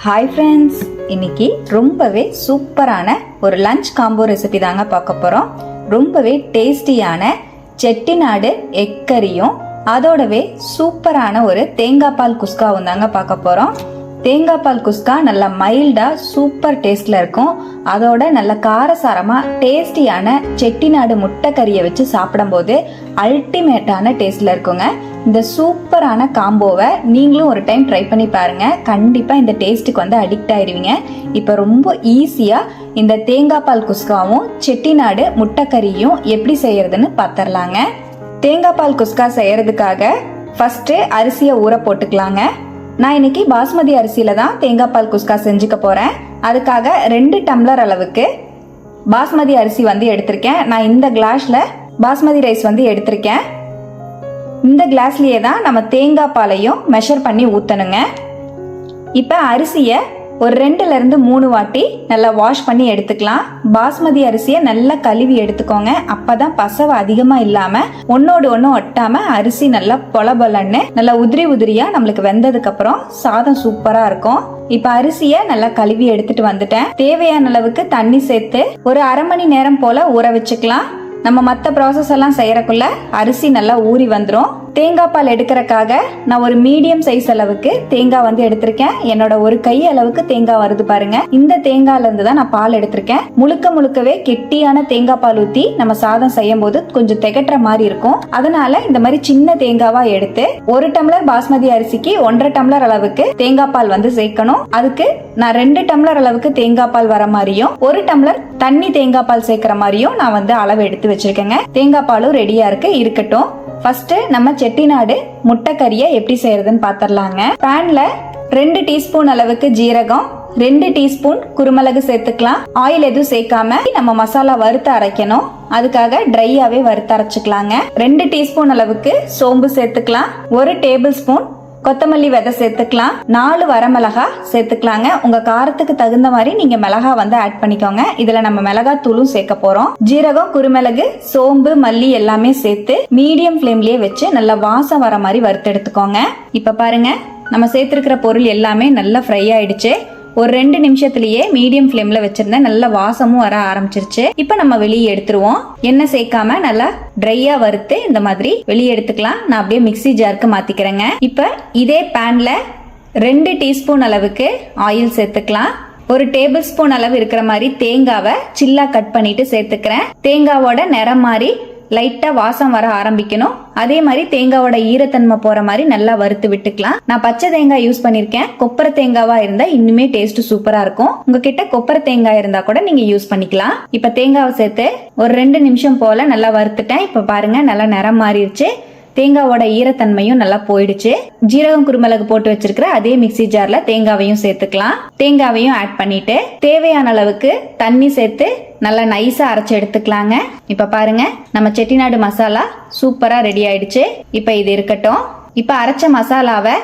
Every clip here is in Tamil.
ஹாய் ஃப்ரெண்ட்ஸ் இன்னைக்கு ரொம்பவே சூப்பரான ஒரு லஞ்ச் காம்போ ரெசிபி தாங்க பார்க்க போகிறோம் ரொம்பவே டேஸ்டியான செட்டிநாடு எக்கரியும் அதோடவே சூப்பரான ஒரு தேங்காய் பால் குஸ்காவும் தாங்க பார்க்க போகிறோம் தேங்காய் பால் குஸ்கா நல்லா மைல்டாக சூப்பர் டேஸ்டில் இருக்கும். அதோட நல்ல காரசாரமாக டேஸ்டியான செட்டிநாடு முட்டை கறியை வச்சு சாப்பிடும்போது அல்டிமேட்டான டேஸ்டில் இருக்குங்க. இந்த சூப்பரான காம்போவை நீங்களும் ஒரு டைம் ட்ரை பண்ணி பாருங்க. கண்டிப்பாக இந்த டேஸ்ட்டுக்கு வந்து அடிக்ட் ஆயிடுவீங்க இப்போ ரொம்ப ஈஸியாக இந்த தேங்காய் பால் குஸ்காவும் செட்டிநாடு முட்டைக்கறியும் எப்படி செய்யறதுன்னு பார்த்துடலாங்க தேங்காய் பால் குஸ்கா செய்யறதுக்காக ஃபர்ஸ்ட் அரிசியை ஊற போட்டுக்கலாங்க. நான் இன்னைக்கு பாஸ்மதி அரிசியில தான் தேங்காய் பால் குஸ்கா செஞ்சுக்க போறேன். அதுக்காக ரெண்டு டம்ளர் அளவுக்கு பாஸ்மதி அரிசி வந்து எடுத்திருக்கேன். நான் இந்த கிளாஸ்ல பாஸ்மதி ரைஸ் வந்து எடுத்திருக்கேன். இந்த கிளாஸ்லயே தான் நம்ம தேங்காய் பாலையும் மெஷர் பண்ணி ஊற்றணுங்க இப்போ அரிசியை ஒரு ரெண்டுல இருந்து மூணு வாட்டி நல்லா வாஷ் பண்ணி எடுத்துக்கலாம். பாஸ்மதி அரிசியை நல்லா கழுவி எடுத்துக்கோங்க. அப்பதான் பசவை அதிகமா இல்லாம ஒன்னோடு ஒன்னும் ஒட்டாம அரிசி நல்லா பொலபொலன்னு நல்லா உதிரி உதிரியா நம்மளுக்கு வெந்ததுக்கு அப்புறம் சாதம் சூப்பரா இருக்கும். இப்ப அரிசியை நல்லா கழுவி எடுத்துட்டு வந்துட்டேன். தேவையான அளவுக்கு தண்ணி சேர்த்து ஒரு அரை மணி நேரம் போல ஊற வச்சுக்கலாம். நம்ம மற்ற ப்ராசஸ் எல்லாம் செய்யறக்குள்ள அரிசி நல்லா ஊறி வந்துடும் தேங்காய் பால் எடுக்கிறக்காக நான் ஒரு மீடியம் சைஸ் அளவுக்கு தேங்காய் வந்து எடுத்திருக்கேன். என்னோட ஒரு கை அளவுக்கு தேங்காய் வருது பாருங்க. இந்த தேங்காயில இருந்து தான் நான் பால் எடுத்திருக்கேன். முழுக்க முழுக்கவே கெட்டியான தேங்காய் பால் ஊத்தி நம்ம சாதம் செய்யும் போது கொஞ்சம் திகட்டுற மாதிரி இருக்கும். அதனால இந்த மாதிரி சின்ன தேங்காவா எடுத்து ஒரு டம்ளர் பாஸ்மதி அரிசிக்கு ஒன்றரை டம்ளர் அளவுக்கு தேங்காய் பால் வந்து சேர்க்கணும். அதுக்கு நான் ரெண்டு டம்ளர் அளவுக்கு தேங்காய் பால் வர மாதிரியும் ஒரு டம்ளர் தண்ணி தேங்காய் பால் சேர்க்கிற மாதிரியும் நான் வந்து அளவு எடுத்து வச்சிருக்கேங்க. தேங்காய் பாலும் ரெடியா இருக்கு இருக்கட்டும். ஃபர்ஸ்ட் நம்ம செட்டிநாடு முட்டைக்கறியை எப்படி செய்யறதுன்னு பார்த்துடலாங்க பேன்ல ரெண்டு டீஸ்பூன் அளவுக்கு ஜீரகம் ரெண்டு டீஸ்பூன் குருமிளகு சேர்த்துக்கலாம். ஆயில் எதுவும் சேர்க்காம நம்ம மசாலா வறுத்து அரைக்கணும். அதுக்காக ட்ரையாவே வறுத்து அரைச்சிக்கலாங்க. ரெண்டு டீஸ்பூன் அளவுக்கு சோம்பு சேர்த்துக்கலாம். ஒரு டேபிள் ஸ்பூன் கொத்தமல்லி விதை சேர்த்துக்கலாம். நாலு வரமிளகா சேர்த்துக்கலாங்க. உங்க காரத்துக்கு தகுந்த மாதிரி நீங்க மிளகா வந்து ஆட் பண்ணிக்கோங்க. இதுல நம்ம மிளகா தூளும் சேர்க்க போறோம். ஜீரகம் குருமிளகு சோம்பு மல்லி எல்லாமே சேர்த்து மீடியம் ஃப்ளேம்லயே வச்சு நல்லா வாசம் வர மாதிரி வறுத்து எடுத்துக்கோங்க. இப்ப பாருங்க. நம்ம சேர்த்திருக்கிற பொருள் எல்லாமே நல்லா ஃப்ரை ஆயிடுச்சு. ஒரு ரெண்டு நிமிஷத்துலயே மீடியம் ஃப்ளேம்ல வச்சிருந்தேன் நல்ல வாசமும் வர ஆரம்பிச்சிருச்சு. இப்போ நம்ம வெளியே எடுத்துருவோம். எண்ணெய் சேர்க்காம நல்லா ட்ரையா வறுத்து இந்த மாதிரி வெளியே எடுத்துக்கலாம். நான் அப்படியே மிக்சி ஜாருக்கு மாத்திக்கிறேங்க. இப்போ இதே பேன்ல ரெண்டு டீஸ்பூன் அளவுக்கு ஆயில் சேர்த்துக்கலாம். ஒரு டேபிள் ஸ்பூன் அளவு இருக்கிற மாதிரி தேங்காவை சில்லா கட் பண்ணிட்டு சேர்த்துக்கிறேன். தேங்காவோட நிறம் மாதிரி லைட்டாக வாசம் வர ஆரம்பிக்கணும். அதே மாதிரி தேங்காவோட ஈரத்தன்மை போகிற மாதிரி நல்லா வறுத்து விட்டுக்கலாம். நான் பச்சை தேங்காய் யூஸ் பண்ணியிருக்கேன் கொப்பரை தேங்காவா இருந்தால் இன்னுமே டேஸ்ட் சூப்பராக இருக்கும். உங்ககிட்ட கொப்பரை தேங்காய் இருந்தால் கூட நீங்கள் யூஸ் பண்ணிக்கலாம். இப்போ தேங்காவை சேர்த்து ஒரு ரெண்டு நிமிஷம் போல் நல்லா வறுத்துட்டேன். இப்போ பாருங்க நல்லா நிறம் மாறிடுச்சு. தேங்காவோட ஈரத்தன்மையும் நல்லா போயிடுச்சு. ஜீரகம் குருமிளகு போட்டு வச்சிருக்கிற அதே மிக்சி ஜார்ல தேங்காவையும் சேர்த்துக்கலாம். தேங்காவையும் ஆட் பண்ணிட்டு தேவையான அளவுக்கு தண்ணி சேர்த்து நல்லா நைஸா அரைச்சு எடுத்துக்கலாங்க. இப்ப பாருங்க நம்ம செட்டிநாடு மசாலா சூப்பரா ரெடி ஆயிடுச்சு. இப்ப இது இருக்கட்டும். இப்ப அரைச்ச மசாலாவை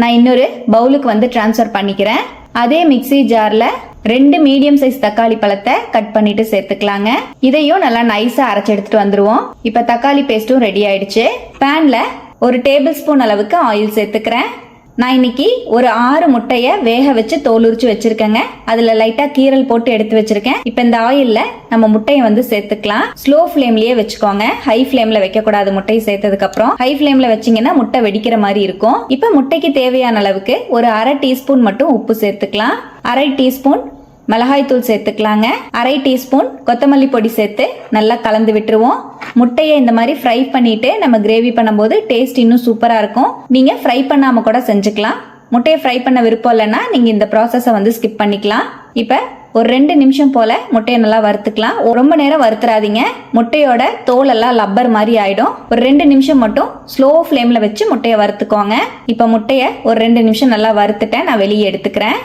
நான் இன்னொரு பவுலுக்கு வந்து டிரான்ஸ்ஃபர் பண்ணிக்கிறேன். அதே மிக்சி ஜார்ல ரெண்டு மீடியம் சைஸ் தக்காளி பழத்தை கட் பண்ணிட்டு சேர்த்துக்கலாங்க. இதையும் நல்லா நைஸா அரைச்சு எடுத்துட்டு வந்துருவோம். இப்ப தக்காளி பேஸ்ட்டும் ரெடி ஆயிடுச்சு. பேன்ல ஒரு டேபிள் ஸ்பூன் அளவுக்கு ஆயில் சேர்த்துக்கிறேன். நான் இன்னைக்கு ஒரு ஆறு முட்டையை வேக வச்சு தோல் உரிச்சு வச்சிருக்கேங்க. அதுல லைட்டா கீரல் போட்டு எடுத்து வச்சிருக்கேன். இப்ப இந்த ஆயில்ல நம்ம முட்டையை வந்து சேர்த்துக்கலாம். ஸ்லோ ஃப்ளேம்லயே வச்சுக்கோங்க. ஹை ஃப்ளேம்ல வைக்க கூடாது முட்டையை சேர்த்ததுக்கு அப்புறம். ஹை ஃப்ளேம்ல வச்சீங்கன்னா முட்டை வெடிக்கிற மாதிரி இருக்கும். இப்ப முட்டைக்கு தேவையான அளவுக்கு ஒரு அரை டீஸ்பூன் மட்டும் உப்பு சேர்த்துக்கலாம். அரை டீஸ்பூன் மிளகாய்த்தூள் சேர்த்துக்கலாங்க. அரை டீஸ்பூன் கொத்தமல்லி பொடி சேர்த்து நல்லா கலந்து விட்டுருவோம். முட்டையை இந்த மாதிரி ஃப்ரை பண்ணிட்டு நம்ம கிரேவி பண்ணும்போது டேஸ்ட் இன்னும் சூப்பராக இருக்கும். நீங்கள் ஃப்ரை பண்ணாமல் கூட செஞ்சுக்கலாம். முட்டையை ஃப்ரை பண்ண விருப்பம் இல்லைன்னா நீங்கள் இந்த ப்ராசஸை வந்து ஸ்கிப் பண்ணிக்கலாம். இப்போ ஒரு ரெண்டு நிமிஷம் போல முட்டையை நல்லா வறுத்துக்கலாம். ரொம்ப நேரம் வறுத்துறாதீங்க. முட்டையோட தோல் எல்லாம் லப்பர் மாதிரி ஆயிடும். ஒரு ரெண்டு நிமிஷம் மட்டும் ஸ்லோ ஃப்ளேம்ல வச்சு முட்டையை வறுத்துக்கோங்க. இப்போ முட்டையை ஒரு ரெண்டு நிமிஷம் நல்லா வறுத்துட்டேன். நான் வெளியே எடுத்துக்கிறேன்.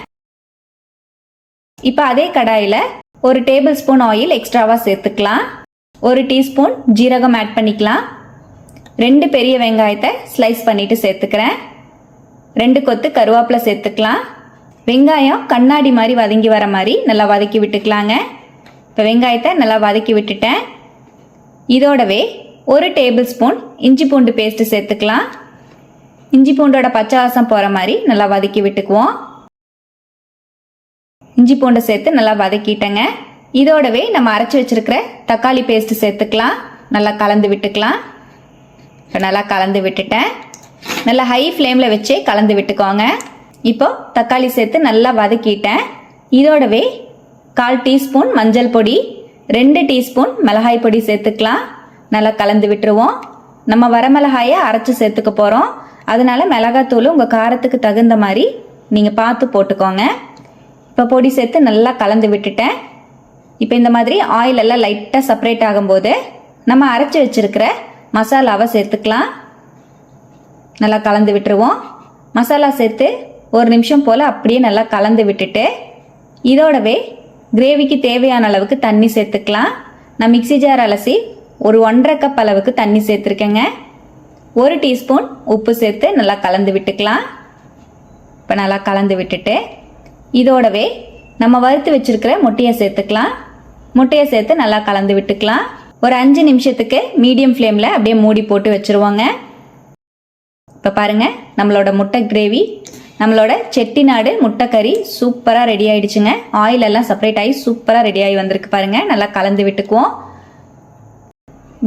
இப்போ அதே கடாயில் ஒரு டேபிள் ஸ்பூன் ஆயில் எக்ஸ்ட்ராவாக சேர்த்துக்கலாம். ஒரு டீஸ்பூன் ஜீரகம் ஆட் பண்ணிக்கலாம். ரெண்டு பெரிய வெங்காயத்தை ஸ்லைஸ் பண்ணிவிட்டு சேர்த்துக்கிறேன். ரெண்டு கொத்து கருவேப்பிலை சேர்த்துக்கலாம். வெங்காயம் கண்ணாடி மாதிரி வதங்கி வர மாதிரி நல்லா வதக்கி விட்டுக்கலாங்க. இப்போ வெங்காயத்தை நல்லா வதக்கி விட்டுட்டேன். இதோடவே ஒரு டேபிள் ஸ்பூன் இஞ்சி பூண்டு பேஸ்ட்டு சேர்த்துக்கலாம். இஞ்சி பூண்டோட பச்சை வாசம் போகிற மாதிரி நல்லா வதக்கி விட்டுக்குவோம். இஞ்சி பூண்டை சேர்த்து நல்லா வதக்கிட்டேங்க. இதோடவே நம்ம அரைச்சி வச்சிருக்கிற தக்காளி பேஸ்ட் சேர்த்துக்கலாம். நல்லா கலந்து விட்டுக்கலாம். இப்போ நல்லா கலந்து விட்டுட்டேன். நல்லா ஹை ஃப்ளேமில் வச்சு கலந்து விட்டுக்கோங்க. இப்போ தக்காளி சேர்த்து நல்லா வதக்கிட்டேன். இதோடவே கால் டீஸ்பூன் மஞ்சள் பொடி ரெண்டு டீஸ்பூன் மிளகாய் பொடி சேர்த்துக்கலாம். நல்லா கலந்து விட்டுருவோம். நம்ம வரமிளகாயை அரைச்சி சேர்த்துக்க போகிறோம் அதனால மிளகாத்தூள் உங்கள் காரத்துக்கு தகுந்த மாதிரி நீங்கள் பார்த்து போட்டுக்கோங்க. இப்போ பொடி சேர்த்து நல்லா கலந்து விட்டுட்டேன். இப்போ இந்த மாதிரி ஆயில் எல்லாம் லைட்டாக செப்பரேட் ஆகும்போது நம்ம அரைச்சி வச்சிருக்கிற மசாலாவை சேர்த்துக்கலாம். நல்லா கலந்து விட்டுருவோம். மசாலா சேர்த்து ஒரு நிமிஷம் போல் அப்படியே நல்லா கலந்து விட்டுட்டு இதோடவே கிரேவிக்கு தேவையான அளவுக்கு தண்ணி சேர்த்துக்கலாம். நான் மிக்ஸி ஜார் அலசி ஒரு ஒன்றரை கப் அளவுக்கு தண்ணி சேர்த்துருக்கேங்க. ஒரு டீஸ்பூன் உப்பு சேர்த்து நல்லா கலந்து விட்டுக்கலாம். இப்போ நல்லா கலந்து விட்டுட்டு இதோடவே நம்ம வறுத்து வச்சிருக்கிற முட்டையை சேர்த்துக்கலாம். முட்டையை சேர்த்து நல்லா கலந்து விட்டுக்கலாம். ஒரு அஞ்சு நிமிஷத்துக்கு மீடியம் ஃப்ளேமில் அப்படியே மூடி போட்டு வச்சுருவோங்க. இப்போ பாருங்கள் நம்மளோட முட்டை கிரேவி நம்மளோட செட்டிநாடு முட்டை கறி சூப்பராக ரெடி ஆயிடுச்சுங்க. ஆயில் எல்லாம் செப்பரேட் ஆகி சூப்பராக ரெடி ஆகி வந்திருக்கு பாருங்கள் நல்லா கலந்து விட்டுக்குவோம்.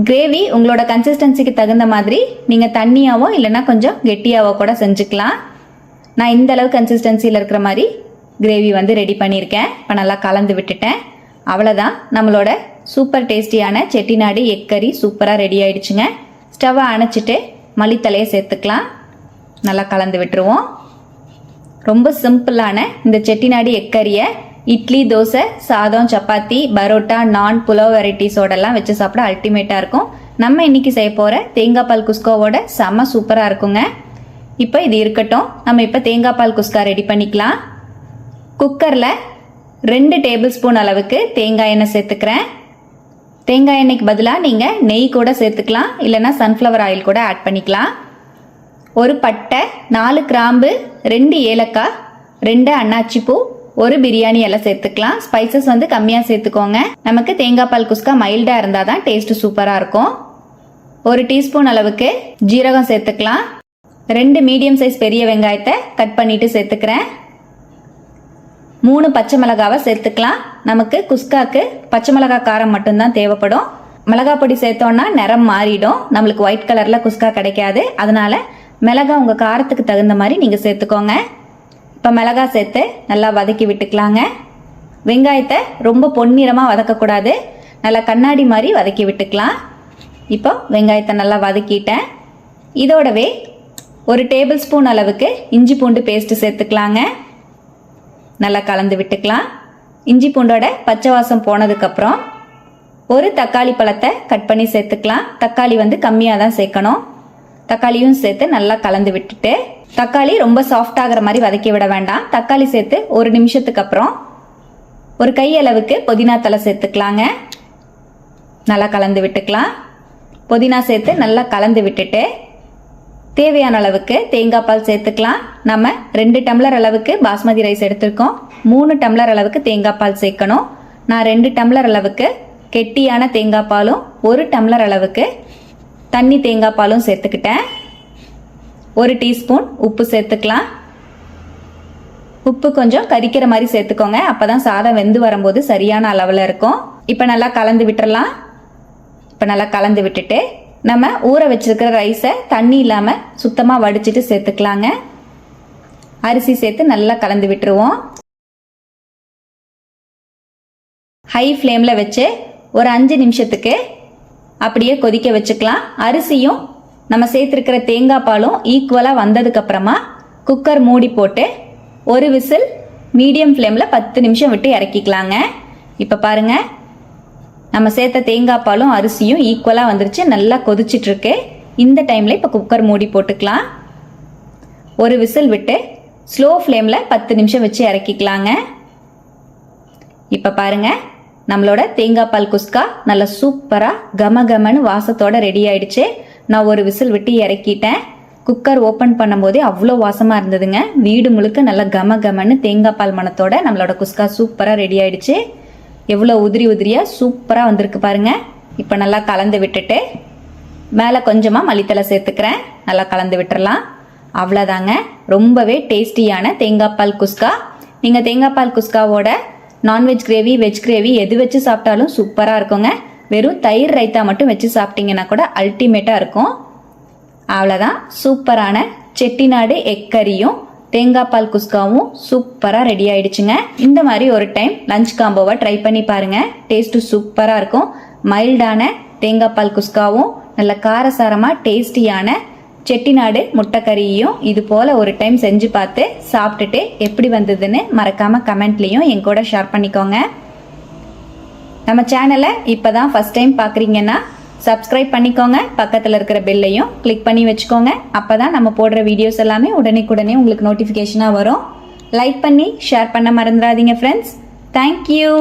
கிரேவி உங்களோட கன்சிஸ்டன்சிக்கு தகுந்த மாதிரி நீங்கள் தண்ணியாவோ இல்லைன்னா கொஞ்சம் கெட்டியாவோ கூட செஞ்சுக்கலாம். நான் இந்த அளவு கன்சிஸ்டன்சியில் இருக்கிற மாதிரி கிரேவி வந்து ரெடி பண்ணியிருக்கேன். இப்போ நல்லா கலந்து விட்டுட்டேன். அவ்வளோதான் நம்மளோட சூப்பர் டேஸ்டியான செட்டிநாடு எக் கறி சூப்பராக ரெடி ஆயிடுச்சுங்க. ஸ்டவ்வை அணைச்சிட்டு மல்லித்தலையை சேர்த்துக்கலாம். நல்லா கலந்து விட்டுருவோம். ரொம்ப சிம்பிளான இந்த செட்டிநாடு எக் கறியை இட்லி தோசை சாதம் சப்பாத்தி பரோட்டா நான் புலவ் வெரைட்டிஸோடலாம் வச்சு சாப்பிட அல்டிமேட்டாக இருக்கும். நம்ம இன்னைக்கு செய்ய போகிற தேங்காய் பால் குஸ்கோவோட செம்ம சூப்பராக இருக்குங்க. இப்போ இது இருக்கட்டும். நம்ம இப்போ தேங்காய் பால் குஸ்கா ரெடி பண்ணிக்கலாம். குக்கரில் ரெண்டு டேபிள் ஸ்பூன் அளவுக்கு தேங்காய் எண்ணெய் சேர்த்துக்கிறேன். தேங்காய் எண்ணெய்க்கு பதிலாக நீங்கள் நெய் கூட சேர்த்துக்கலாம். இல்லைனா சன்ஃப்ளவர் ஆயில் கூட ஆட் பண்ணிக்கலாம். ஒரு பட்டை நாலு கிராம்பு ரெண்டு ஏலக்காய் ரெண்டு அன்னாச்சிப்பூ ஒரு பிரியாணி எல்லாம் சேர்த்துக்கலாம். ஸ்பைசஸ் வந்து கம்மியாக சேர்த்துக்கோங்க. நமக்கு தேங்காய் பால் குஸ்கா மைல்டாக இருந்தால் தான் டேஸ்ட்டு சூப்பராக இருக்கும். ஒரு டீஸ்பூன் அளவுக்கு ஜீரகம் சேர்த்துக்கலாம். ரெண்டு மீடியம் சைஸ் பெரிய வெங்காயத்தை கட் பண்ணிட்டு சேர்த்துக்கிறேன். மூணு பச்சை மிளகாவை சேர்த்துக்கலாம். நமக்கு குஸ்காக்கு பச்சை மிளகா காரம் மட்டும்தான் தேவைப்படும். மிளகா பொடி சேர்த்தோன்னா நிறம் மாறிடும். நம்மளுக்கு ஒயிட் கலரில் குஸ்கா கிடைக்காது. அதனால மிளகா உங்கள் காரத்துக்கு தகுந்த மாதிரி நீங்கள் சேர்த்துக்கோங்க. இப்போ மிளகா சேர்த்து நல்லா வதக்கி விட்டுக்கலாங்க. வெங்காயத்தை ரொம்ப பொன்னிறமாக வதக்கக்கூடாது. நல்லா கண்ணாடி மாதிரி வதக்கி விட்டுக்கலாம். இப்போ வெங்காயத்தை நல்லா வதக்கிட்டேன். இதோடவே ஒரு டேபிள் ஸ்பூன் அளவுக்கு இஞ்சி பூண்டு பேஸ்ட்டு சேர்த்துக்கலாங்க. நல்லா கலந்து விட்டுக்கலாம். இஞ்சி பூண்டோட பச்சை வாசம் போனதுக்கப்புறம் ஒரு தக்காளி பழத்தை கட் பண்ணி சேர்த்துக்கலாம். தக்காளி வந்து கம்மியாக தான் சேர்க்கணும். தக்காளியும் சேர்த்து நல்லா கலந்து விட்டுட்டு தக்காளி ரொம்ப சாஃப்ட் ஆகிற மாதிரி வதக்கி விட வேண்டாம். தக்காளி சேர்த்து ஒரு நிமிஷத்துக்கு அப்புறம் ஒரு கை அளவுக்கு புதினா தலை சேர்த்துக்கலாங்க. நல்லா கலந்து விட்டுக்கலாம். புதினா சேர்த்து நல்லா கலந்து விட்டுட்டு தேவையான அளவுக்கு தேங்காய் பால் சேர்த்துக்கலாம். நம்ம ரெண்டு டம்ளர் அளவுக்கு பாஸ்மதி ரைஸ் எடுத்திருக்கோம். மூணு டம்ளர் அளவுக்கு தேங்காய் பால் சேர்க்கணும். நான் ரெண்டு டம்ளர் அளவுக்கு கெட்டியான தேங்காய் பாலும் ஒரு டம்ளர் அளவுக்கு தண்ணி தேங்காய் பாலும் சேர்த்துக்கிட்டேன். ஒரு டீஸ்பூன் உப்பு சேர்த்துக்கலாம். உப்பு கொஞ்சம் கரிக்கிற மாதிரி சேர்த்துக்கோங்க. அப்பதான் சாதம் வெந்து வரும்போது சரியான அளவில் இருக்கும். இப்போ நல்லா கலந்து விட்டுறலாம். இப்போ நல்லா கலந்து விட்டுட்டு நம்ம ஊற வச்சிருக்கிற ரைஸை தண்ணி இல்லாமல் சுத்தமாக வடிச்சிட்டு சேர்த்துக்கலாங்க. அரிசி சேர்த்து நல்லா கலந்து விட்டுருவோம். ஹை ஃப்ளேமில் வச்சு ஒரு அஞ்சு நிமிஷத்துக்கு அப்படியே கொதிக்க வச்சுக்கலாம். அரிசியும் நம்ம சேர்த்துருக்கிற தேங்காய் பாலும் ஈக்குவலாக வந்ததுக்கப்புறமா குக்கர் மூடி போட்டு ஒரு விசில் மீடியம் ஃப்ளேமில் பத்து நிமிஷம் விட்டு இறக்கிக்கலாங்க. இப்போ பாருங்கள் நம்ம சேர்த்த தேங்காய் பாலும் அரிசியும் ஈக்குவலாக வந்துருச்சு. நல்லா கொதிச்சிட்ருக்கு இந்த டைமில் இப்போ குக்கர் மூடி போட்டுக்கலாம். ஒரு விசில் விட்டு ஸ்லோ ஃப்ளேமில் பத்து நிமிஷம் வச்சு இறக்கிக்கலாங்க. இப்போ பாருங்க நம்மளோட தேங்காய் பால் குஸ்கா நல்லா சூப்பராக கம கமன்னு வாசத்தோட ரெடி ஆயிடுச்சு. நான் ஒரு விசில் விட்டு இறக்கிட்டேன். குக்கர் ஓப்பன் பண்ணும்போதே அவ்வளோ வாசமாக இருந்ததுங்க. வீடு முழுக்க நல்லா கம கமன்னு தேங்காய் பால் மணத்தோட நம்மளோட குஸ்கா சூப்பராக ரெடி ஆயிடுச்சு. எவ்வளோ உதிரி உதிரியாக சூப்பராக வந்திருக்கு பாருங்கள் இப்போ நல்லா கலந்து விட்டுட்டு மேலே கொஞ்சமாக மல்லித்தலை சேர்த்துக்கிறேன். நல்லா கலந்து விட்டுறலாம். அவ்வளோதாங்க ரொம்பவே டேஸ்டியான தேங்காய் பால் குஸ்கா. நீங்கள் தேங்காய் பால் குஸ்காவோட non veg gravy veg gravy எது வச்சு சாப்பிட்டாலும் சூப்பராக இருக்குங்க. வெறும் தயிர் ரைத்தா மட்டும் வச்சு சாப்பிட்டீங்கன்னா கூட அல்டிமேட்டாக இருக்கும். அவ்வளோதான் சூப்பரான செட்டிநாடு எக்கரியும் தேங்காய் பால் குஸ்காவும் சூப்பராக ரெடி ஆயிடுச்சுங்க. இந்த மாதிரி ஒரு டைம் லஞ்ச் காம்போவை ட்ரை பண்ணி பாருங்க. டேஸ்ட்டு சூப்பராக இருக்கும். மைல்டான தேங்காய் பால் குஸ்காவும் நல்ல காரசாரமாக டேஸ்டியான செட்டிநாடு முட்டைக்கறியையும் இது போல் ஒரு டைம் செஞ்சு பார்த்து சாப்பிட்டுட்டு எப்படி வந்ததுன்னு மறக்காமல் கமெண்ட்லேயும் என் கூட ஷேர் பண்ணிக்கோங்க. நம்ம சேனலை இப்போ தான் ஃபஸ்ட் டைம் பார்க்குறீங்கன்னா சப்ஸ்கிரைப் பண்ணிக்கோங்க. பக்கத்தில் இருக்கிற பெல்லையும் கிளிக் பண்ணி வச்சுக்கோங்க. அப்போ தான் நம்ம போடுற வீடியோஸ் எல்லாமே உடனே உங்களுக்கு நோட்டிஃபிகேஷனாக வரும். லைக் பண்ணி ஷேர் பண்ண மறந்துடாதீங்க ஃப்ரெண்ட்ஸ் தேங்க்யூ